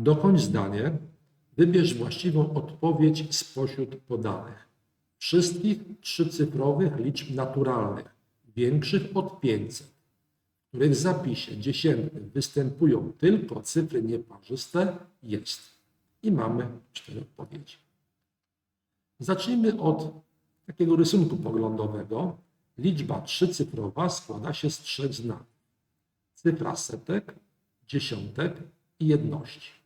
Dokończ zdanie. Wybierz właściwą odpowiedź spośród podanych. Wszystkich trzycyfrowych liczb naturalnych, większych od 500, w których w zapisie dziesiętnym występują tylko cyfry nieparzyste, jest. I mamy cztery odpowiedzi. Zacznijmy od takiego rysunku poglądowego. Liczba trzycyfrowa składa się z trzech znaków. Cyfra setek, dziesiątek i jedności.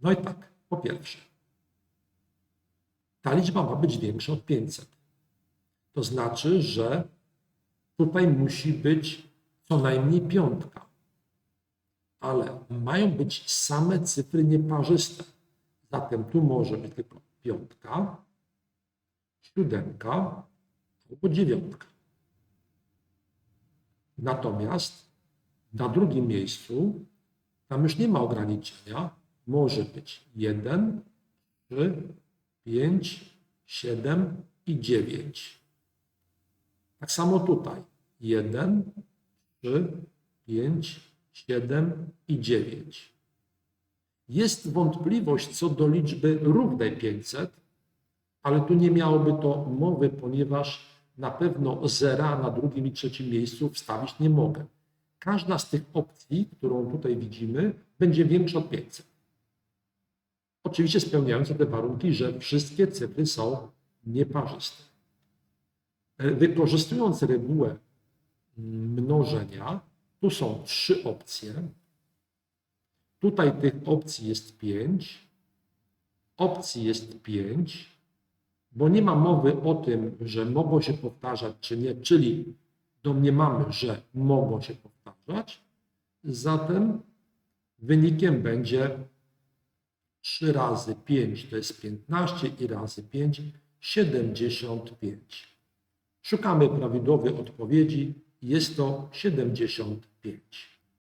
No i tak, po pierwsze, ta liczba ma być większa od 500. To znaczy, że tutaj musi być co najmniej piątka. Ale mają być same cyfry nieparzyste. Zatem tu może być tylko piątka, siódemka albo dziewiątka. Natomiast na drugim miejscu tam już nie ma ograniczenia. Może być 1, 3, 5, 7 i 9. Tak samo tutaj. 1, 3, 5, 7 i 9. Jest wątpliwość co do liczby równej 500, ale tu nie miałoby to mowy, ponieważ na pewno zera na drugim i trzecim miejscu wstawić nie mogę. Każda z tych opcji, którą tutaj widzimy, będzie większa od 500. Oczywiście spełniające te warunki, że wszystkie cyfry są nieparzyste. E, Wykorzystując regułę mnożenia, tu są trzy opcje. Tutaj tych opcji jest 5, opcji jest 5, bo nie ma mowy o tym, że mogą się powtarzać czy nie, czyli domniemamy, że mogą się powtarzać. Zatem wynikiem będzie 3 razy 5 to jest 15 i razy 5 75. Szukamy prawidłowej odpowiedzi. Jest to 75.